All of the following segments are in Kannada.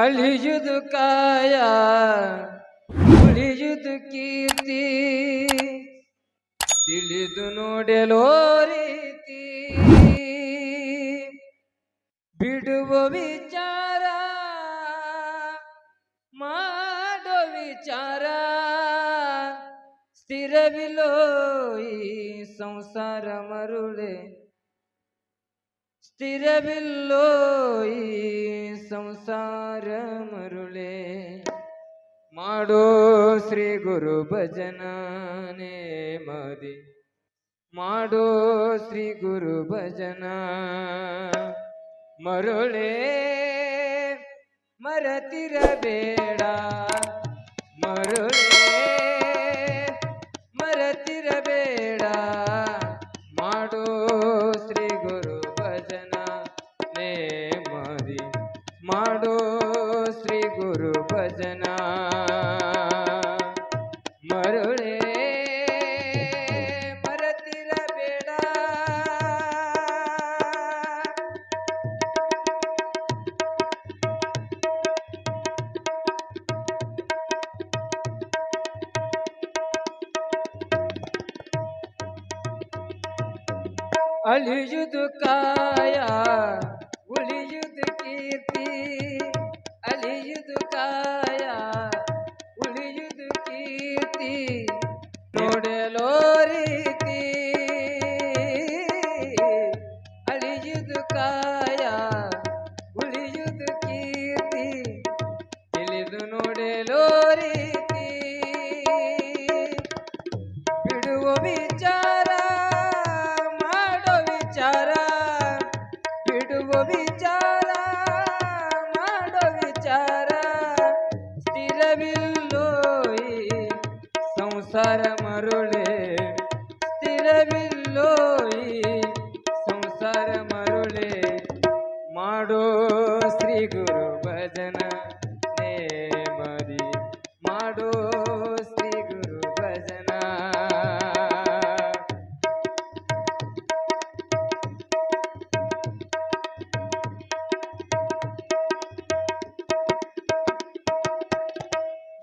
ಅಳಿಯುದು ಕಾಯ, ಉಳಿಯುದು ಕೀರ್ತಿ. ತಿಳಿದು ನೋಡಲೋ ರೀತಿ. ಬಿಡುವ ವಿಚಾರ, ಮಾಡೋ ವಿಚಾರ. ಸ್ಥಿರವಿಲೋ ಈ ಸಂಸಾರ ಮರುಳೆ. ಸ್ಥಿರವಿಲ್ಲೋ ಮಾಡೋ ಶ್ರೀ ಗುರು ಭಜನನೇ ಮದಿ. ಮಾಡೋ ಶ್ರೀ ಗುರು ಭಜನ. ಮರುಳೆ ಮರತಿರಬೇಡ. ಮರುಳೆ ಅಳಿಯುದು ಕಾಯ ಬಿಡುವ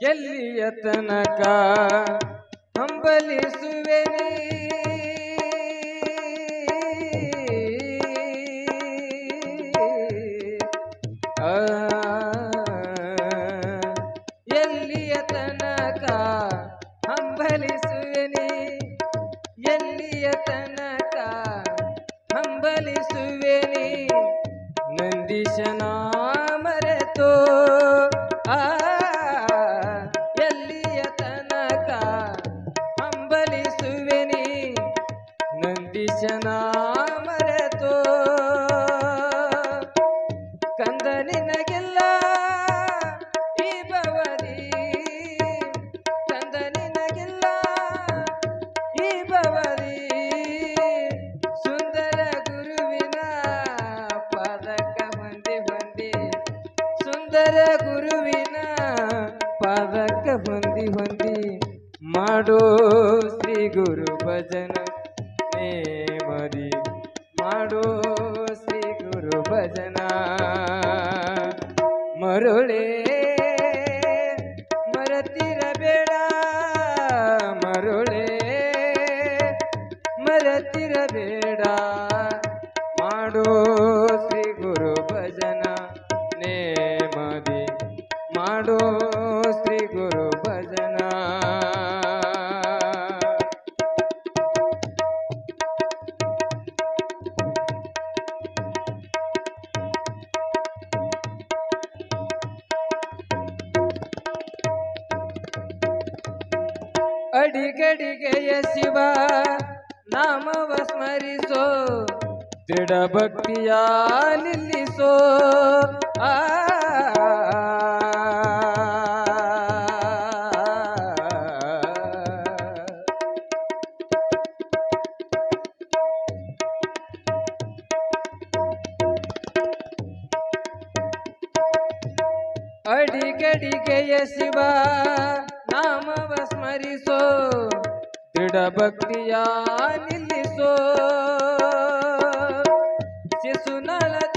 ಎಲ್ಲಿಯ ತನಕ ಹಂಬಲಿಸುವೆ ಎಲ್ಲಿಯ ತನಕ ಹಂಬಲಿಸುವೆ ನೀ? ಎಲ್ಲಿಯ ತನಕ ಹಂಬಲಿಸುವೆ ನೀ? ನಂದೀಶನ ನಂದೀಶನ ಮರೆತು ಕಂದ ನಿನಗೆಲ್ಲ ಈ ಭವದಿ, ಕಂದ ನಿನಗೆಲ್ಲ ಈ ಭವದಿ. ಸುಂದರ ಗುರುವಿನ ಪಾದಕ ಹೊಂದಿ ಹೊಂದಿ, ಸುಂದರ ಗುರುವಿನ ಪಾದಕ ಹೊಂದಿ ಹೊಂದಿ, ಮಾಡೋ ಶ್ರೀ ಗುರು ಭಜನ ನೇಮದಿ ಮಾಡೋ ಶ್ರೀ ಗುರು ಭಜನ. ಮರುಳೆ ಮರತಿರಬೇಡ. ಮರುಳೆ ಮರತಿರಬೇಡ. ಮಾಡೋ ಶ್ರೀ ಗುರು ಅಡಿಗಡಿಗೆಯ ಶಿವ ನಾಮವ ಸ್ಮರಿಸೋ ದೃಢ ಭಕ್ತಿಯ ನಿಲ್ಲಿಸೋ ಆ ಅಡಿಗಡಿಗೆಯ ಶಿವ ನಾಮವ ಸ್ಮರಿಸೋ ದೃಢ ಭಕ್ತಿಯ ನಿಲ್ಲಿಸೋ ಶಿಶುನಲದೀಶನ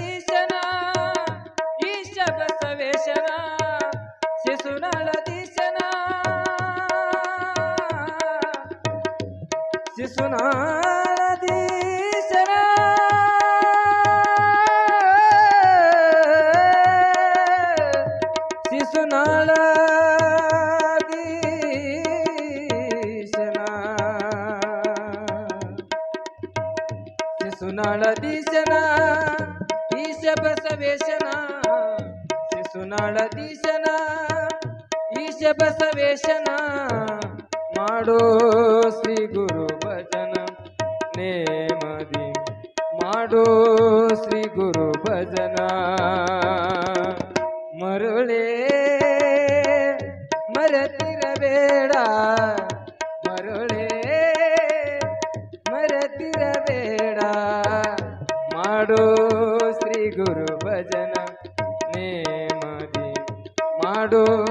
ಶಿಶುನಾಳದೀಶನ ಈಶ ಬಸವೇಶನ. ಶಿಶುನಾಳದೀಶನ ಈಶ ಬಸವೇಶನ. ಮಾಡೋ ಶ್ರೀ ಗುರು ಭಜನ ನೇಮದಿ ಮಾಡೋ ಶ್ರೀ ಗುರು ಭಜನ. ಮರುಳೇ ಮರತಿರಬೇಡ ಮಾಡೋ